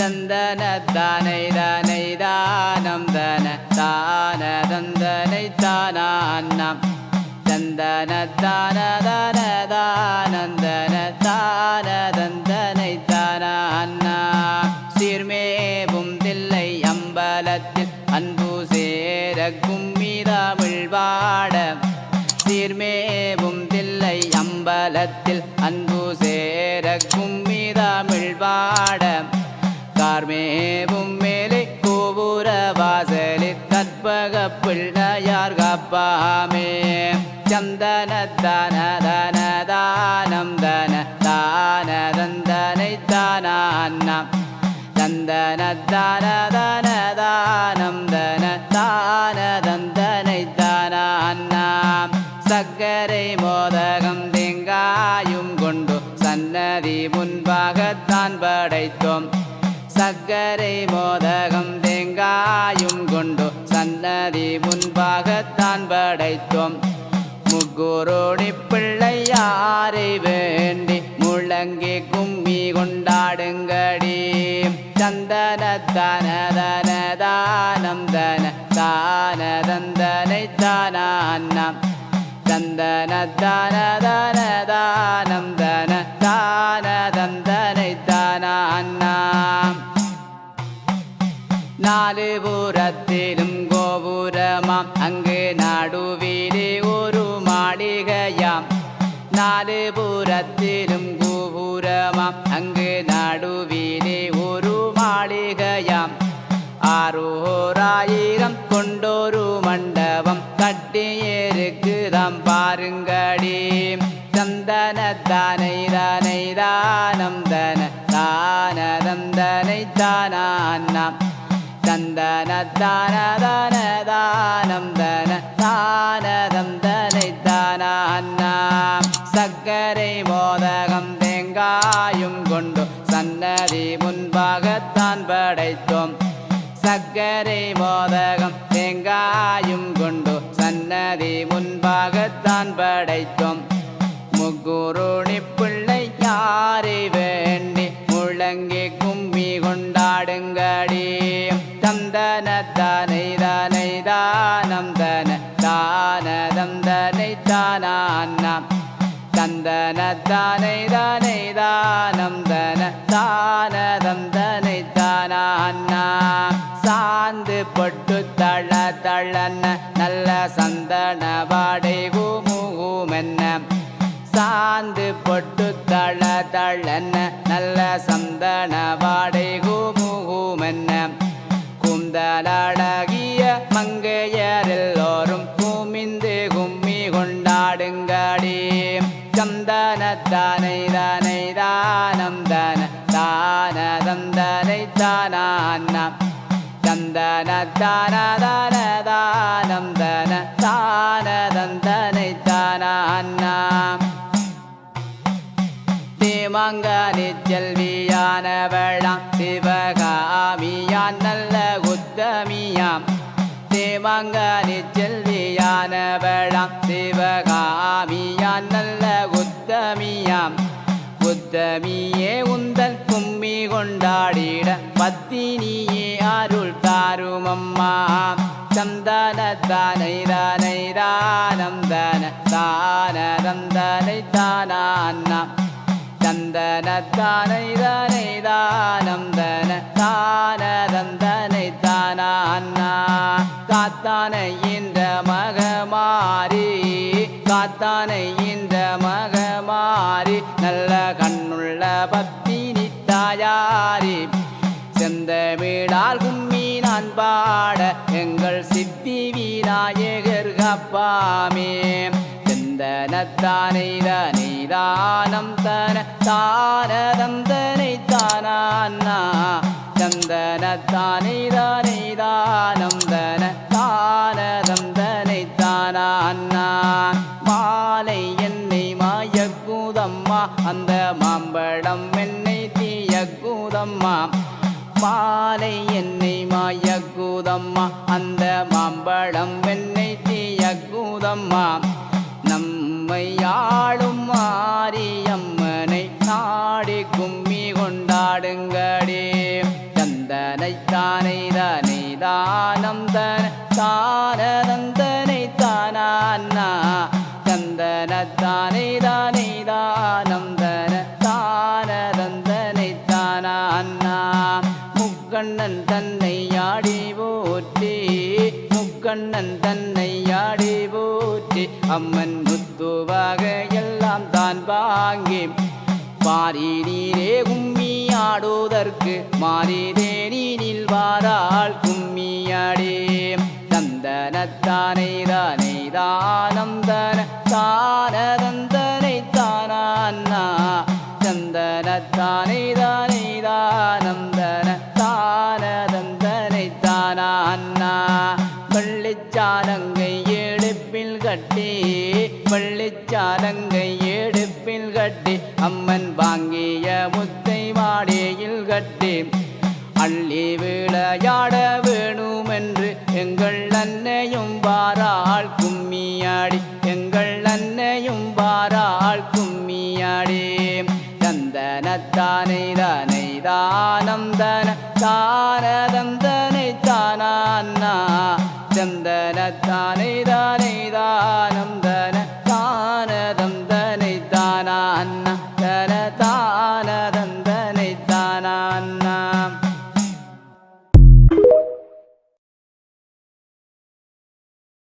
சந்தன தானை தானை தானம் தன தான தந்தனை தானாம் சந்தன தான தான தானந்தன தான தந்தனை தானா சீர்மேவும் தில்லை அம்பலத்தில் அன்பு சேர கும்மிதமிழ் வாட சீர்மேவும் தில்லை அம்பலத்தில் அன்பு சேர கும்மிதமிழ் வாட மேவும் மேலே கோபுர வாசலில் கற்பக பிள்ளையார் காப்பாமே. சந்தன தன தன தானம் தன தான தந்தனை தானாம் தந்தன தான தன தானம் தன தான தந்தனை தானாம் சக்கரை மோதகம் தேங்காயும் கொண்டு சன்னதி முன்பாகத்தான் படைத்தோம். சக்கரை மோதகம் தேங்காயும் கொண்டு சன்னதி முன்பாகத்தான் படைத்தோம். முக்குரோடி பிள்ளையாரை வேண்டி முழங்கி கும்மி கொண்டாடுங்கடி. சந்தன தன தன தானம் தன தான தந்தனை தானாம் தந்தன தான தன தானம் மாறுபுறத்திலும் கோபுரமாம். அங்கு நடுவிலே ஒரு மாளிகையாம். நாலு புறத்திலும் கோபுரமாம். அங்கு நடுவிலே ஒரு மாளிகையாம். ஆறுவோராயிரம் கொண்டொரு மண்டபம் கட்டியிருக்குதாம் பாருங்கடி. சந்தன தானை தானை தானம் தன தான தந்தனை தானான் நாம் தந்தன தான தான தானம் தன தானதம் தனை தானா சக்கரை மோதகம் தேங்காயும் கொண்டு சன்னதி முன்பாகத்தான் படைத்தோம் சக்கரை மோதகம் தேங்காயும் கொண்டு சன்னதி முன்பாகத்தான் படைத்தோம். முக்குருணி தானை தானை தானம் தன தானதம் தனை தானாம் தந்தன தானை தானை தானம் தன தானதம் தனை தானா சாந்து பொட்டு தள தளன நல்ல சந்தன வாடை கூமுகுமென்ன சாந்து பொட்டு தள தளன நல்ல சந்தன வாடை கூமுகுமென்ன கூந்தலாடகிய மங்கையர் எல்லோரும் குமிந்து கும்மி கொண்டாடுங்கடி. சந்தனத்தானை தானை தானம் தன தான தந்தனை தானாம் சந்தன தான தான தானம் தன தானதம் தனை தானாம் தேமாங்கானி செல்வியானவளாம் சிவகாமியான் நல்ல சிவகாமியாம் தேமாங்கானி செல்வியானவளாம். சிவகாமியான் நல்ல உத்தமியாம். உத்தமியே உந்தல் கும்மி கொண்டாடிட பத்தினியே அருள் தாருமம்மா. சந்தன தானை தானை தானம் தன தானதம் தனை தானாம் தானை தானை தானம் தன தானதம் தனை தானா காத்தானை இந்த மகமாரி காத்தானை இந்த மகமாரி நல்ல கண்ணுள்ள பத்தினி தாயாரி செந்தமிழால் கும்மி நான் பாட எங்கள் சித்தி விநாயகர் கப்பாமே. செந்தனத்தானை தனை தானம் தன தானதம் தனை தானா சந்தனத்தானை தானை தானம் தன தானதம் தனை தானா மாலை என்னை மாயக்கூதம்மா அந்த மாம்பழம் என்னை தீயக்கூதம்மா. மாலை என்னை மாயக்கூதம்மா அந்த மாம்பழம் என்னை தீயக்கூதம்மா. நம்மை ஆளும் கண்ணன் தன்னை ஆடி போற்றி. அம்மன் முத்துவாக எல்லாம் தான் வாங்கி பாரி நீரே கும்மி ஆடுவதற்கு மாறிதே நீனில் வாராள் கும்மியாடே தந்தனத்தானை தானே தானந்தன தானதந்தனை தானா தந்தனத்தானை கட்டி அள்ளி விளையாட வேணுமென்று எங்கள் அன்னையும் பாராள் கும்மியாடி எங்கள் அன்னையும் பாராள் கும்மியாடி. தந்தனத்தானை தானை தானந்தன தானதந்தனை தானா சந்தனத்தானை தான